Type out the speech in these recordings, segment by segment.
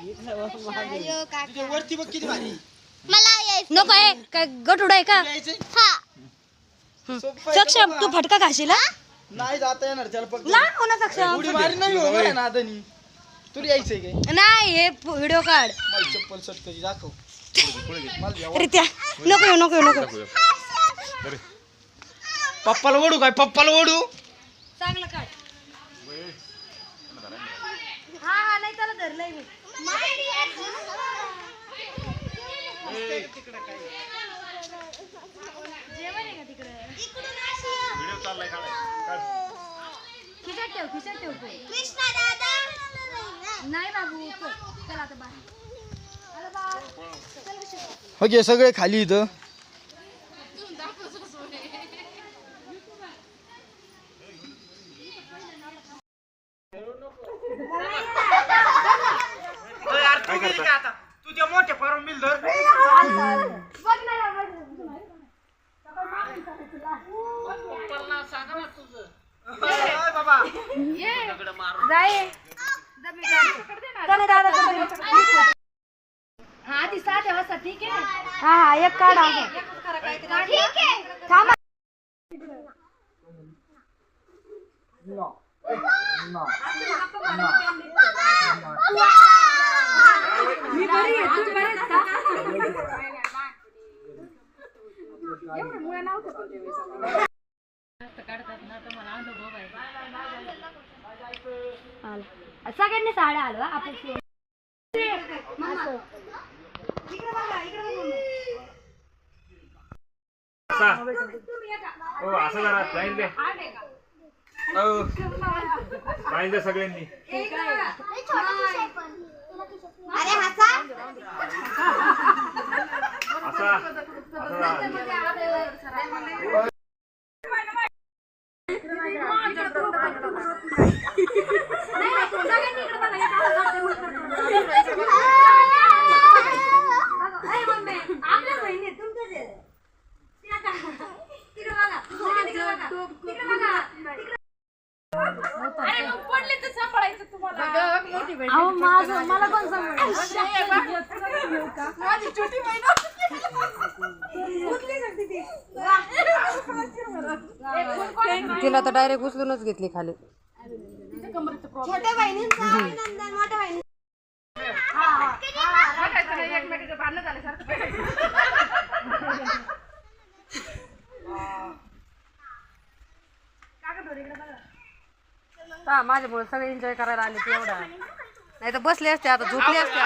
तुझ्या वरती बघ किती भारी. मला यायचं. नको आहे काय गटुड आहे का? यायचंय. हा. सोपं आहे सक्षम. तू फटका खाशील हा? नाही जाता येणार त्याला फक्त लहान हो ना सक्षम. उडी मारी नाही हो बरं तुला यायचंय काय? नाही हे व्हिडिओ काढ माझी चप्पल सट कधी दाखव. मला द्या. रित्या नको येऊ नको येऊ नको पप्पाला ओढू काय? पप्पाला ओढू? चांगलं काढ. हा हा नाही त्याला धरलंय मी. जेवण ठेव ठेव नाही बाबू आता बाहेर हो सगळे खाली इथं तुझ्या मोठ्या परम मिल धर बघ ना बघ. बाबा जाय चल दादा चल. हा आधी साध्या वाजता ठीक आहे हा हा एक काढा ठीक आहे थांबा मी बरी आहे तू बरी आहेस का आलं. सगळ्यांनी साड्या आलो आपण शिवून. मम्मा. इकडे बघा, इकडे बघा मम्मा. हो असं जरा लाईन दे हो लाईन दे सगळ्यांनी अरे हसा असा असं ए, मम्मी, आपल्याच बहिणी आहेत, तुमच्याच आहेत. ते आता, तिकडे बघा, तिकडे बघा, तिकडे बघा, तिकडे. अहो, माझं- मला कोण तिला तर डायरेक्ट उचलूनच घेतली खाली. छोट्या बहिणींचा अभिनंदन मोठ्या बहिणी हा माझ्यामुळे सगळे एन्जॉय करायला आले ते एवढा. नाही तर बसले असते आता झोपले असते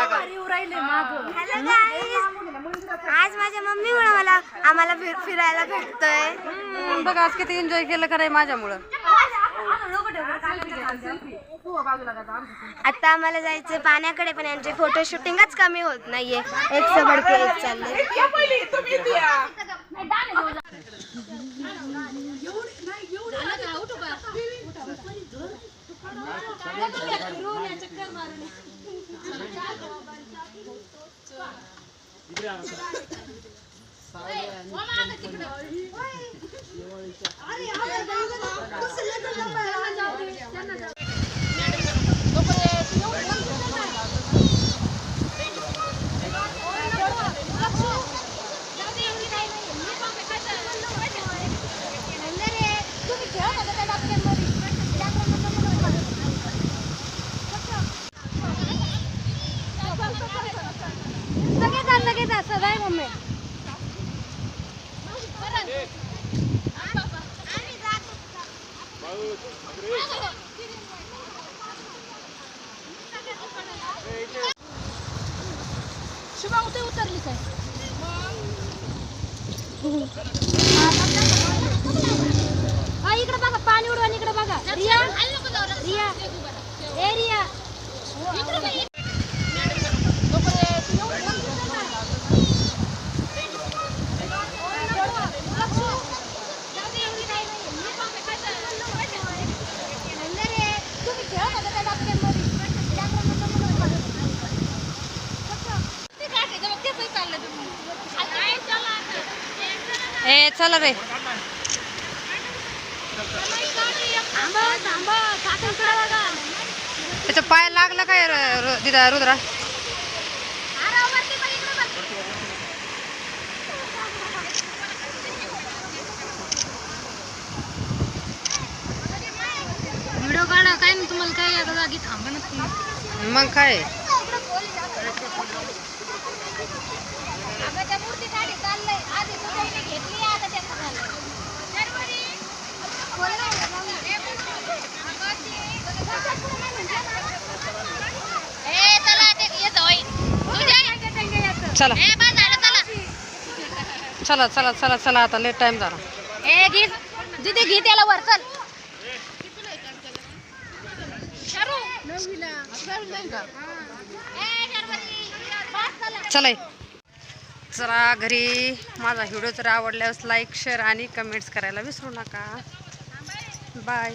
आज माझ्या मम्मीमुळे मला आम्हाला फिर- फिरायला भेटतोय. बघ आज किती एन्जॉय केलं नाही माझ्यामुळं. आता आम्हाला जायचं पाण्याकडे पण यांचे फोटो शूटिंगच कमी होत नाहीये. एक सबडके एक चालले लगेच मम्मी. शुभा उते उतरली काय? हा इकडे बघा पाणी उडवा इकडे बघा. रिया? रिया? ए रिया. ए चला रे. त्याचा पाय लागला काय दिदा रुद्रा? व्हिडिओ काय मग तुम्हाला काय थांबा मग काय? चला चला. चला. चला चला आता लेट टाइम झाला. ए घे. जिथे घे त्याला वर चल. चला चला घरी. माझा व्हिडिओ जर आवडल्यास लाईक शेअर आणि कमेंट्स करायला विसरू नका. बाय